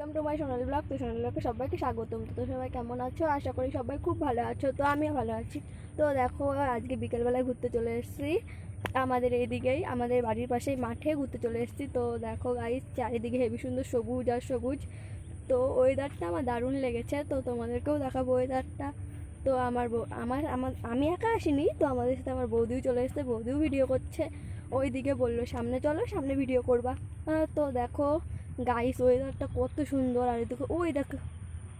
Welcome to my Sonali blog. তো সোনালি ব্লগে সবাইকে স্বাগতম। তো সবাই কেমন আছো? আশা করি সবাই খুব ভালো আছো। তো আমিও ভালো আছি। তো দেখো, আজকে বিকেলবেলায় ঘুরতে চলে এসেছি। আমাদের এইদিকেই, আমাদের বাড়ির পাশেই মাঠে ঘুরতে চলে এসেছি। তো দেখো গাইস চারিদিকে হেবি সুন্দর সবুজ আর সবুজ। তো ওয়েদারটা আমার দারুণ লেগেছে। তো তোমাদেরকেও দেখাবো ওয়েদারটা তো আমার আমার আমার, আমি একা আসিনি। তো আমাদের সাথে আমার বৌদিও চলে এসেছে, বৌদিও ভিডিও করছে। ওই দিকে বলল, সামনে চলো, সামনে ভিডিও করবা। তো দেখো গাইস ওয়েদারটা কত সুন্দর। আর এদিকে, ওই দেখো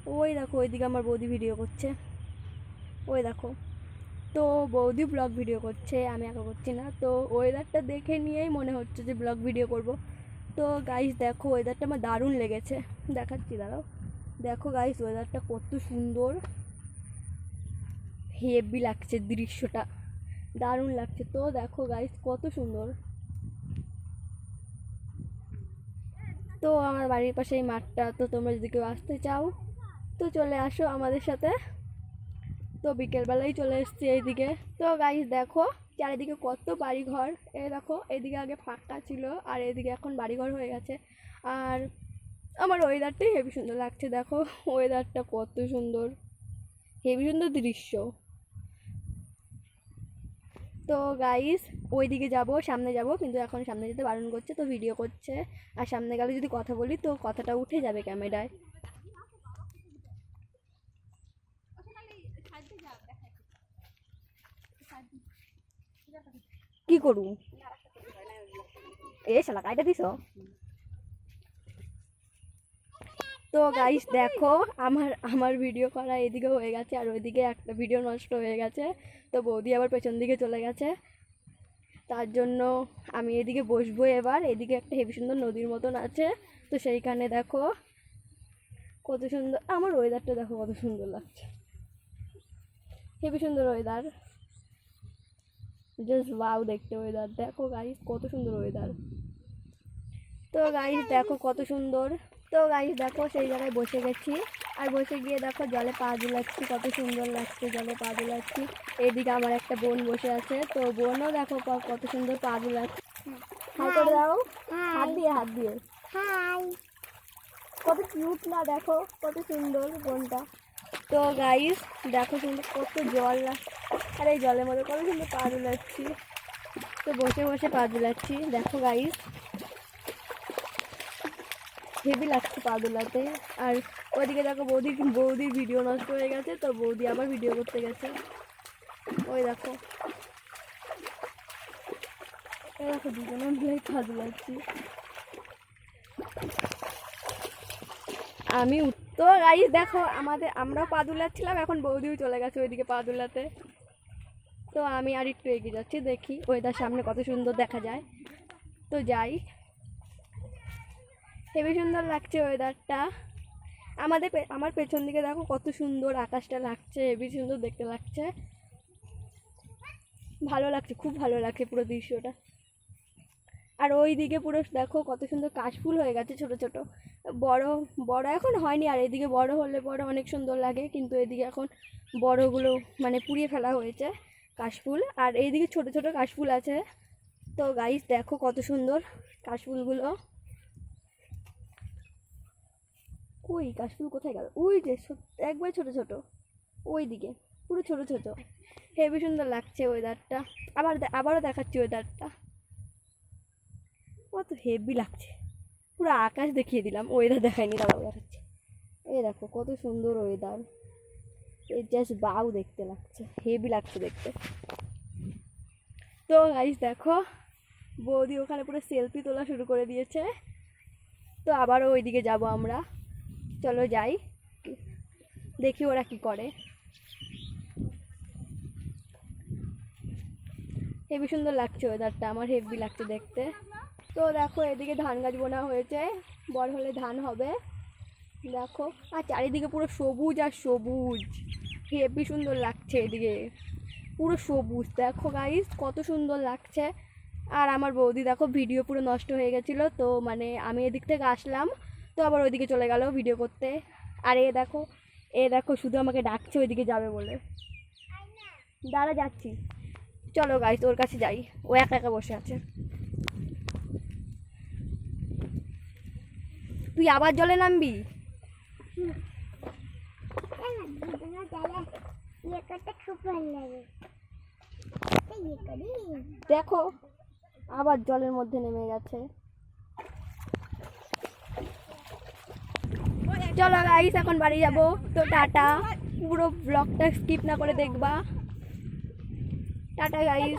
ওই দেখো, ওইদিকে আমার বৌদি ভিডিও করছে। ওই দেখো, তো বৌদি ব্লগ ভিডিও করছে, আমি একা করছি না। তো ওয়েদারটা দেখে নিয়েই মনে হচ্ছে যে ব্লগ ভিডিও করব। তো গাইস দেখো ওয়েদারটা আমার দারুণ লেগেছে। দেখাচ্ছি, দাঁড়াও। দেখো গাইস ওয়েদারটা কত সুন্দর। হেভি লাগছে দৃশ্যটা। দারুণ লাগছে। তো দেখো গাইস কত সুন্দর। তো আমার বাড়ির পাশে এই মাঠটা, তো তোমরা যদি কেউ আসতে চাও, তো চলে আসো আমাদের সাথে। তো বিকেলবেলায় চলে এসছি এইদিকে। তো গাইস দেখো, চারিদিকে কত বাড়িঘর। এই দেখো এদিকে আগে ফাঁকা ছিল, আর এদিকে এখন বাড়িঘর হয়ে গেছে। আর আমার ওয়েদারটাই হেভি সুন্দর লাগছে, দেখো। ওয়েদারটা কত সুন্দর। হেভি সুন্দর দৃশ্য। তো গাইস ওইদিকে যাব, সামনে যাব, কিন্তু এখন সামনে যেতে বারণ করছে, তো ভিডিও করছে। আর সামনে গেলে যদি কথা বলি, তো কথাটা উঠে যাবে ক্যামেরায়। কি করু? এ শালা কাইটা দিছ? তো গাইস দেখো, আমার আমার ভিডিও করা এদিকে হয়ে গেছে, আর ওইদিকে একটা ভিডিও নষ্ট হয়ে গেছে। তো বৌদি আবার পেছন দিকে চলে গেছে। তার জন্য আমি এদিকে বসবো এবার। এদিকে একটা হেভি সুন্দর নদীর মতন আছে। তো সেইখানে দেখো কত সুন্দর, আমার ওয়েদারটা দেখো কত সুন্দর লাগছে। হেভি সুন্দর ওয়েদার জাস্ট ওয়াও দেখতে ওয়েদার দেখো গাড়ি কত সুন্দর ওয়েদার তো গাড়ি দেখো কত সুন্দর। তো গাইস দেখো সেই জায়গায় বসে গেছি। আর বসে গিয়ে দেখো জলে পা দুলাচ্ছি কত সুন্দর লাগছে জলে পা দুলাচ্ছি। এইদিকে আমার একটা বোন বসে আছে তো বোনও দেখো কত সুন্দর পা দুলাচ্ছে। হাই করে দাও। হাত দিয়ে হাত দিয়ে। হাই কত কিউট না দেখো কত সুন্দর বোনটা। তো গাইস দেখো সুন্দর কত জল আর এই জলের মধ্যে কত সুন্দর পা দুলাচ্ছি। তো বসে বসে পা দুলাচ্ছি। দেখো গাইস হেভি লাগছে পা দুলাতে আর ওইদিকে দেখো বৌদি বৌদির ভিডিও নষ্ট হয়ে গেছে, তো বৌদি আবার ভিডিও করতে গেছে। ওই দেখো। দেখো দুজনে আমি তো গাইস দেখো, আমাদের আমরাও পা দুলাচ্ছিলাম এখন বৌদিও চলে গেছে ওইদিকে পা দুলাতে তো আমি আর একটু এগিয়ে যাচ্ছি, দেখি ওয়েদার সামনে কত সুন্দর দেখা যায়। তো যাই। হেবি সুন্দর লাগছে ওয়েদারটা আমাদের আমার পেছন দিকে দেখো কত সুন্দর আকাশটা লাগছে, হেবি সুন্দর দেখতে লাগছে। ভালো লাগছে, খুব ভালো লাগছে পুরো দৃশ্যটা। আর ওই দিকে পুরো দেখো কত সুন্দর কাশফুল হয়ে গেছে ছোট ছোট। বড় বড় এখন হয়নি, আর এদিকে বড় হলে বড় অনেক সুন্দর লাগে, কিন্তু এদিকে এখন বড়গুলো মানে পুড়িয়ে ফেলা হয়েছে কাশফুল আর এইদিকে ছোট ছোট কাশফুল আছে। তো গাইস দেখো কত সুন্দর কাশফুলগুলো কই কাশফুল কোথায় গেল? ওই যে একবার ছোট ছোট। ওই দিকে পুরো ছোট ছোট। হেভি সুন্দর লাগছে ওয়েদারটা আবার আবারও দেখাচ্ছি ওয়েদারটা কত হেভি লাগছে। পুরো আকাশ দেখিয়ে দিলাম ওয়েদার দেখায়নি দাঁড়াও দেখাচ্ছে। এই দেখো, কত সুন্দর ওয়েদার এই জাস্ট বাউ দেখতে লাগছে হেভি লাগছে দেখতে। তো গাইস দেখো, বৌদি ওখানে পুরো সেলফি তোলা শুরু করে দিয়েছে। তো আবারও ওইদিকে যাব আমরা। চলো যাই, দেখি ওরা কি করে। হেবি সুন্দর লাগছে ওয়েদারটা, আমার হেভি লাগছে দেখতে। তো দেখো, এদিকে ধান গাছ বোনা হয়েছে, বড় হলে ধান হবে। দেখো, আর চারিদিকে পুরো সবুজ আর সবুজ। হেভি সুন্দর লাগছে এদিকে, পুরো সবুজ। দেখো গাইস কত সুন্দর লাগছে। আর আমার বৌদি, দেখো ভিডিও পুরো নষ্ট হয়ে গেছিল, তো মানে আমি এদিক থেকে আসলাম। তো আবার ওইদিকে চলে গেল ভিডিও করতে। আর এ দেখো এ দেখো শুধু আমাকে ডাকছে ওইদিকে যাবে বলে। দাঁড়া যাচ্ছি। চলো গাই তোর কাছে যাই। ও একা একা বসে আছে। তুই আবার জলে নামবি? দেখো, আবার জলের মধ্যে নেমে গেছে। চলো গাইস এখন বাড়ি যাব। তো টাটা। পুরো ব্লগটা স্কিপ না করে দেখবা। Tata guys